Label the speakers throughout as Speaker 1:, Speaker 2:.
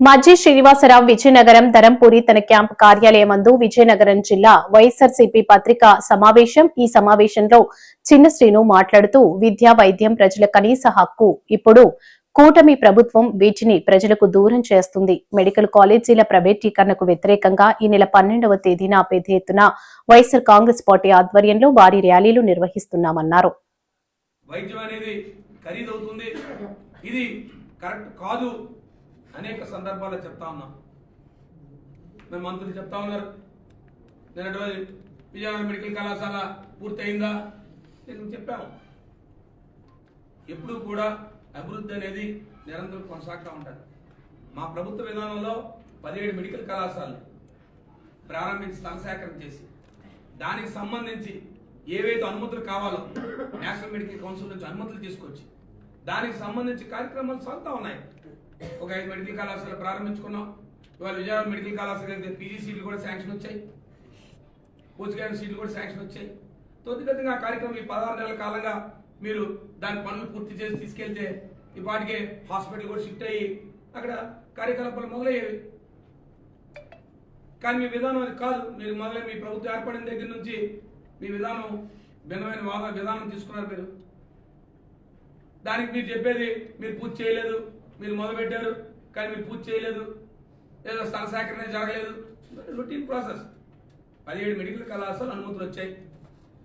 Speaker 1: మజ్జి శ్రీనివాసరావు విజయనగరం ధరంపూరి తన క్యాంపు కార్యాలయమందు విజయనగరం జిల్లా వైఎస్ఆర్సీపీ పత్రికా సమావేశం ఈ సమావేశంలో చిన్న శ్రీను మాట్లాడుతూ విద్యా వైద్యం ప్రజల కనీస హక్కు ఇప్పుడు కూటమి ప్రభుత్వం వీటిని ప్రజలకు దూరం చేస్తుంది. మెడికల్ కాలేజీల ప్రైవేటీకరణకు వ్యతిరేకంగా ఈ నెల పన్నెండవ తేదీన పెద్ద ఎత్తున వైఎస్ఆర్ కాంగ్రెస్ పార్టీ ఆధ్వర్యంలో భారీ ర్యాలీలు నిర్వహిస్తున్నామన్నారు.
Speaker 2: వైద్యం అనేది ఖరీదవుతుంది. ఇది కరెక్ట్ కాదు. అనేక సందర్భాల్లో చెప్తా ఉన్నాం. మేము మంత్రులు చెప్తా ఉన్నారు. నిన్నటి రోజు విజయనగరం మెడికల్ కళాశాల పూర్తయిందా? నేను చెప్పాము ఎప్పుడూ కూడా అభివృద్ధి అనేది నిరంతరం కొనసాగుతూ ఉంటుంది. మా ప్రభుత్వ విధానంలో పదిహేడు మెడికల్ కళాశాలలు ప్రారంభించి స్థలసేకరణ చేసి దానికి సంబంధించి ఏవైతే అనుమతులు కావాలో నేషనల్ మెడికల్ కౌన్సిల్ నుంచి అనుమతులు తీసుకొచ్చి దానికి సంబంధించి కార్యక్రమాలు సాగుతూ ఉన్నాయి. ఒక ఐదు మెడికల్ కళాశాల ప్రారంభించుకున్నాం. ఇవాళ విజయవాడ మెడికల్ కళాశాల అయితే పీజీ సీట్లు కూడా శాంక్షన్ వచ్చాయి. పోస్ట్ సీట్లు కూడా శాంక్షన్ వచ్చాయి. త్వరితగతిగా ఆ కార్యక్రమం ఈ పదహారు నెలల కాలంగా మీరు దాని పనులు పూర్తి చేసి తీసుకెళ్తే ఈ పాటికే హాస్పిటల్ కూడా షిఫ్ట్ అయ్యి అక్కడ కార్యకలాపాలు మొదలయ్యేవి. కానీ మీ విధానం అది కాదు. మీరు మొదలై మీ ప్రభుత్వం ఏర్పడిన దగ్గర నుంచి మీ విధానం భిన్నమైన వాద విధానం తీసుకున్నారు మీరు. దానికి మీరు చెప్పేది మీరు పూర్తి చేయలేదు మీరు మొదలుపెట్టారు కానీ మీరు పూర్తి చేయలేదు ఏదో స్థల సేకరణ జరగలేదు. రొటీన్ ప్రాసెస్ పదిహేడు మెడికల్ కళాశాల అనుమతులు వచ్చాయి.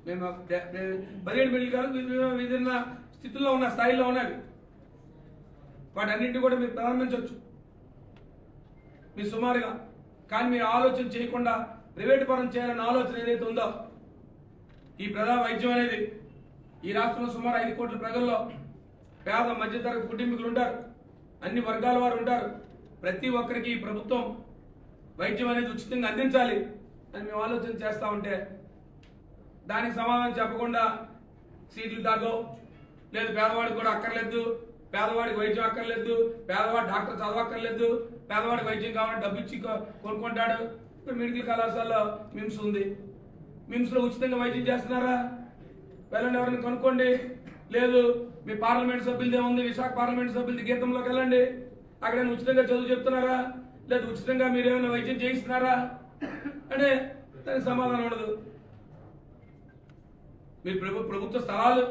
Speaker 2: మేము పదిహేడు మెడికల్ కళాశాలు విభిన్న స్థితిలో ఉన్న స్థాయిలో ఉన్నవి. వాటన్నింటినీ కూడా మీరు ప్రారంభించవచ్చు మీ సుమారుగా. కానీ మీరు ఆలోచన చేయకుండా ప్రైవేట్ పరం చేయాలన్న ఆలోచన ఏదైతే ఉందో ఈ ప్రజా వైద్యం అనేది ఈ రాష్ట్రంలో సుమారు ఐదు కోట్ల ప్రజల్లో పేద మధ్యతరగతి కుటుంబీకులు ఉంటారు. అన్ని వర్గాల వారు ఉంటారు. ప్రతి ఒక్కరికి ప్రభుత్వం వైద్యం అనేది ఉచితంగా అందించాలి అని మేము ఆలోచన చేస్తూ ఉంటే దానికి సమాధానం చెప్పకుండా సీట్లు తగ్గవు. లేదు పేదవాడికి కూడా అక్కర్లేదు. పేదవాడికి వైద్యం అక్కర్లేదు. పేదవాడు డాక్టర్ చదవక్కర్లేదు. పేదవాడికి వైద్యం కావాలంటే డబ్బు ఇచ్చి కొనుక్కుంటాడు. ఇప్పుడు మెడికల్ కళాశాలలో మిమ్స్ ఉంది. మిమ్స్లో ఉచితంగా వైద్యం చేస్తున్నారా? వెళ్ళండి ఎవరిని కనుక్కోండి. లేదు మీ పార్లమెంట్ సభ్యులదే ఉంది విశాఖ పార్లమెంట్ సభ్యులది గీతంలోకి వెళ్ళండి. అక్కడ ఏమైనా ఉచితంగా చదువు చెప్తున్నారా? లేదా ఉచితంగా మీరు ఏమైనా వైద్యం చేయిస్తున్నారా? అంటే దానికి సమాధానం ఉండదు. మీరు ప్రభు ప్రభుత్వ స్థలాలు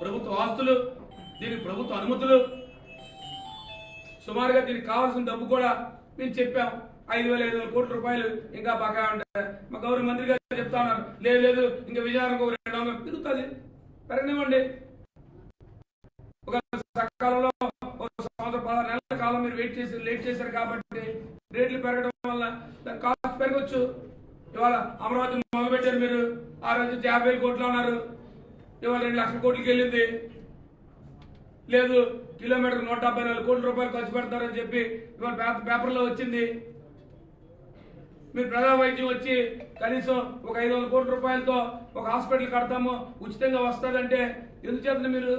Speaker 2: ప్రభుత్వ ఆస్తులు దీనికి ప్రభుత్వ అనుమతులు. సుమారుగా దీనికి కావాల్సిన డబ్బు కూడా మేము చెప్పాం. ఐదు వేల ఐదు వేల కోట్ల రూపాయలు ఇంకా బాగా ఉంటాయి మా గౌరవ మంత్రి గారు చెప్తా ఉన్నారు. లేదు లేదు ఇంకా విజయనగరం ఒక రెండు వందలు పెరుగుతుంది. పెరగనివ్వండి. ఒక సకాలంలో ఒక సంవత్సరం పదహారు నెలల కాలం మీరు వెయిట్ చేసి లేట్ చేశారు కాబట్టి రేట్లు పెరగడం వల్ల దాని కాస్ట్ పెరగచ్చు. ఇవాళ అమరావతి మొదలు పెట్టారు మీరు. ఆ రోజు యాభై వేల కోట్లు ఉన్నారు ఇవాళ రెండు లక్షల కోట్లకి వెళ్ళింది. లేదు కిలోమీటర్ నూట డెబ్బై నాలుగు కోట్ల రూపాయలు ఖర్చు పెడతారని చెప్పి ఇవాళ పేపర్లో వచ్చింది. మీరు ప్రజా వైద్యం వచ్చి కనీసం ఒక ఐదు వందల కోట్ల రూపాయలతో ఒక హాస్పిటల్ కడతాము. ఉచితంగా వస్తుందంటే ఎందుచేత మీరు?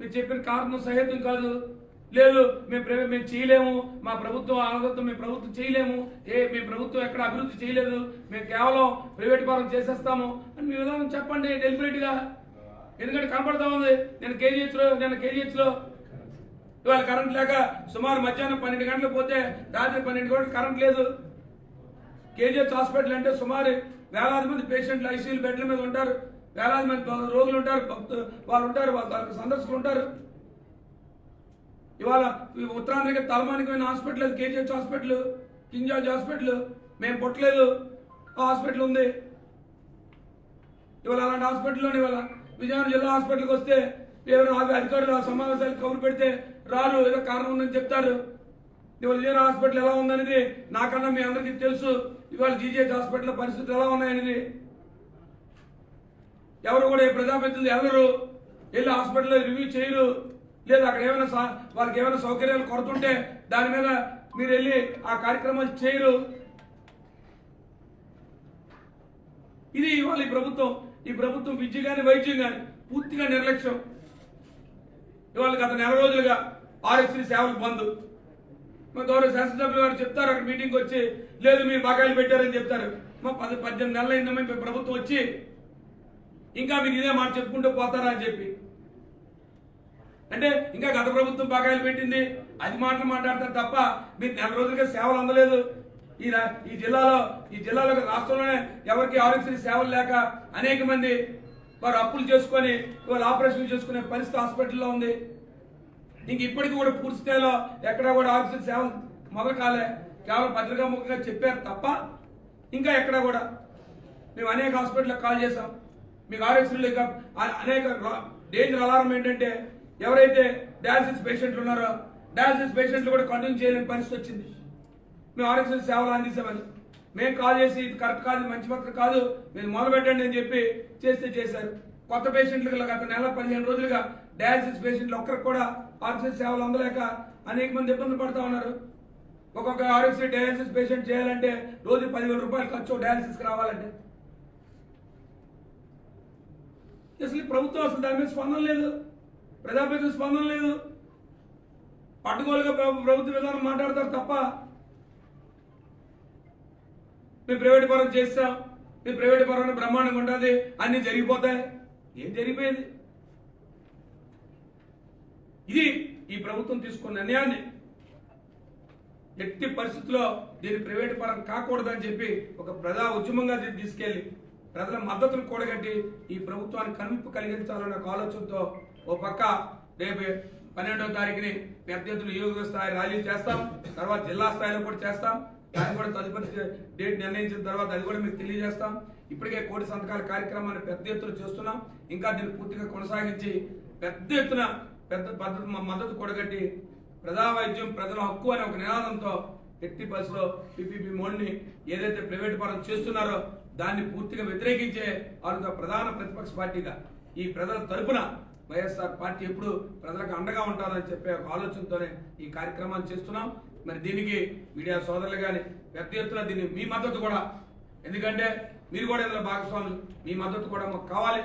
Speaker 2: మీరు చెప్పిన కారణం సహేతం కాదు. లేదు మేము ప్రైవే- మేము చేయలేము. మా ప్రభుత్వం ఆనందంతో మేము ప్రభుత్వం చేయలేము. ఏ మీ ప్రభుత్వం ఎక్కడ అభివృద్ధి చేయలేదు. మేము కేవలం ప్రైవేట్ పరం చేసేస్తాము. అని మీ విధానం చెప్పండి డెలిబరేట్గా ఎందుకంటే కనపడతా ఉంది. నేను కేజీహెచ్లో నేను కేజీహెచ్లో ఇవాళ కరెంట్ లేక సుమారు మధ్యాహ్నం పన్నెండు గంటలకు పోతే రాత్రి పన్నెండు గంటలకు కరెంట్ లేదు. కేజీహెచ్ హాస్పిటల్ అంటే సుమారు వేలాది మంది పేషెంట్లు ఐసీయూ బెడ్ల మీద ఉంటారు. వేలాది మంది రోగులు ఉంటారు భక్తులు వాళ్ళు ఉంటారు వాళ్ళ సందర్శకులు ఉంటారు. ఇవాళ ఈ ఉత్తరాంధ్రకి తలమానికమైన hospital KGH hospital King George hospital మేము పుట్టలేదు ఆ హాస్పిటల్ ఉంది. ఇవాళ అలాంటి హాస్పిటల్లోనే ఇవాళ విజయనగరం జిల్లా హాస్పిటల్కి వస్తే ఎవరు ఆ అధికారులు ఆ సమావేశాలు కబురు పెడితే రారు ఏదో కారణం ఉందని చెప్తారు. ఇవాళ విజయనగరం హాస్పిటల్ ఎలా ఉందనేది నాకన్నా మీ అందరికీ తెలుసు. ఇవాళ జీజీహెచ్ హాస్పిటల్ పరిస్థితులు ఎలా ఉన్నాయనేది. ఎవరు కూడా ఈ ప్రజాప్రతినిధులు ఎవరు వెళ్ళి హాస్పిటల్లో రివ్యూ చేయరు. లేదు అక్కడ ఏమైనా వారికి వాళ్ళకి ఏమైనా సౌకర్యాలు కొరతుంటే దాని మీద మీరు వెళ్ళి ఆ కార్యక్రమాలు చేయరు. ఇది ఇవాళ ఈ ప్రభుత్వం. ఈ ప్రభుత్వం విద్య కానీ వైద్యం కానీ పూర్తిగా నిర్లక్ష్యం. ఇవాళ గత నెల రోజులుగా ఆర్ఎస్సీ సేవలు బంద్. మా గౌరవ శాసనసభ్యులు గారు చెప్తారు అక్కడ మీటింగ్ వచ్చి లేదు మీరు బకాయిలు పెట్టారని చెప్తారు. మా పది పద్దెనిమిది నెలలు అయిందమ్మా ప్రభుత్వం వచ్చి ఇంకా మీరు ఇదే మాట చెప్పుకుంటూ పోతారా అని చెప్పి. అంటే ఇంకా గత ప్రభుత్వం బకాయిలు పెట్టింది అది మాటలు మాట్లాడతారు తప్ప మీరు నెల రోజులుగా సేవలు అందలేదు. ఈ ఈ జిల్లాలో ఈ జిల్లాలో రాష్ట్రంలోనే ఎవరికి ఆరోగ్యశ్రీ సేవలు లేక అనేక మంది వారు అప్పులు చేసుకొని వాళ్ళు ఆపరేషన్ చేసుకునే పరిస్థితి హాస్పిటల్లో ఉంది. ఇంక ఇప్పటికి కూడా పూర్తి స్థాయిలో ఎక్కడా కూడా ఆరోగ్యశ్రీ సేవ మొదలు కాలే. కేవలం పత్రికాముఖంగా చెప్పారు తప్ప ఇంకా ఎక్కడా కూడా. మేము అనేక హాస్పిటల్కి కాల్ చేసాం మీకు ఆరోగ్యం లేక అనేక డేంజర్ అలారం ఏంటంటే ఎవరైతే డయాలసిస్ పేషెంట్లు ఉన్నారో డయాలసిస్ పేషెంట్లు కూడా కంటిన్యూ చేయలేని పరిస్థితి వచ్చింది. మేము ఆరోగ్యశ్రీ సేవలు అందించామని. మేము కాల్ చేసి ఇది కరెక్ట్ కాదు మంచి పత్రం కాదు మీరు మొదలు పెట్టండి అని చెప్పి చేస్తే చేశారు. కొత్త పేషెంట్లకు గత నెల పదిహేను రోజులుగా డయాలసిస్ పేషెంట్లు ఒక్కరికి కూడా ఆరోగ్య సేవలు అందలేక అనేక మంది ఇబ్బందులు పడుతూ ఉన్నారు. ఒక్కొక్క ఆరోగ్యశ్రీ డయాలసిస్ పేషెంట్ చేయాలంటే రోజు పదివేల రూపాయలు ఖర్చు డయాలసిస్కి రావాలంటే. అసలు ప్రభుత్వం అసలు దాని మీద స్పందన లేదు. ప్రజాప్రతినిధి స్పందన లేదు. పట్టుకోలుగా ప్రభుత్వ విధానం మాట్లాడతారు తప్ప మేము ప్రైవేట్ పరం చేస్తాం. మీ ప్రైవేట్ పరం బ్రహ్మాండంగా ఉంటుంది అన్ని జరిగిపోతాయి. ఏం జరిగిపోయేది? ఇది ఈ ప్రభుత్వం తీసుకున్న నిర్ణయాన్ని ఎట్టి పరిస్థితుల్లో దీన్ని ప్రైవేట్ పరం కాకూడదని చెప్పి ఒక ప్రజా ఉద్యమంగా తీసుకెళ్ళి ప్రజల మద్దతును కూడగట్టి ఈ ప్రభుత్వానికి కనువిప్పు కలిగించాలన్న ఒక ఆలోచనతో ఓ పక్క రేపు పన్నెండవ తారీఖుని పెద్ద ఎత్తున నియోజక స్థాయి ర్యాలీ చేస్తాం తర్వాత జిల్లా స్థాయిలో కూడా చేస్తాం. దాన్ని కూడా తదుపరి డేట్ నిర్ణయించిన తర్వాత అది కూడా మీకు తెలియజేస్తాం. ఇప్పటికే కోటి సంతకాల కార్యక్రమాన్ని పెద్ద ఎత్తున చేస్తున్నాం. ఇంకా దీన్ని పూర్తిగా కొనసాగించి పెద్ద ఎత్తున పెద్ద పద్ధతి మద్దతు కూడగట్టి ప్రజా వైద్యం ప్రజల హక్కు అనే ఒక నినాదంతో ఎట్టి బస్సులో పిపిపి మోడ్ని ఏదైతే ప్రైవేట్ పరం చేస్తున్నారో దాన్ని పూర్తిగా వ్యతిరేకించే వాళ్ళ ప్రధాన ప్రతిపక్ష పార్టీగా ఈ ప్రజల తరపున వైఎస్ఆర్ పార్టీ ఎప్పుడు ప్రజలకు అండగా ఉంటారని చెప్పే ఒక ఆలోచనతోనే ఈ కార్యక్రమాన్ని చేస్తున్నాం. మరి దీనికి మీడియా సోదరులు కానీ పెద్ద ఎత్తున దీన్ని మీ మద్దతు కూడా. ఎందుకంటే మీరు కూడా ఇందులో భాగస్వాములు. మీ మద్దతు కూడా మాకు కావాలి.